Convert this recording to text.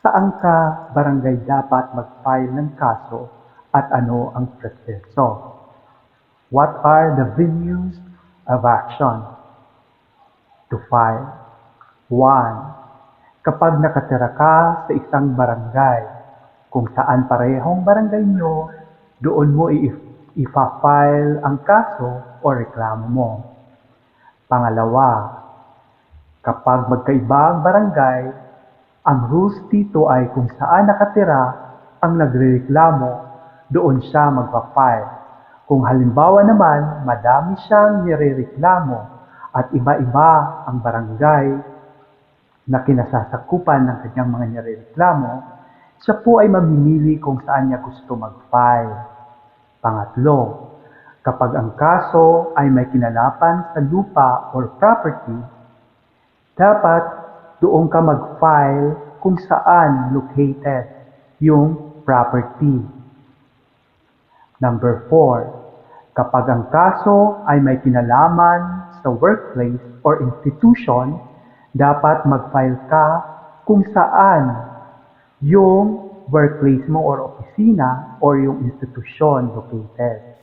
Saan ka barangay dapat mag-file ng kaso at ano ang proseso? What are the venues of action to file? 1. Kapag nakatira ka sa isang barangay, kung saan parehong barangay nyo, doon mo ipa-file ang kaso o reklamo mo. Pangalawa, kapag magkaiba ang barangay, ang rules dito ay kung saan nakatira ang nagrereklamo, doon siya magpa-file. Kung halimbawa naman, madami siyang nirereklamo at iba-iba ang barangay na kinasasakupan ng kanyang mga nirereklamo, siya po ay mamimili kung saan niya gusto mag-file. Pangatlo, kapag ang kaso ay may kinalapan sa lupa or property, dapat doon ka mag-file kung saan located yung property. Number 4, kapag ang kaso ay may kinalaman sa workplace or institution, dapat mag-file ka kung saan yung workplace mo or opisina or yung institusyon located.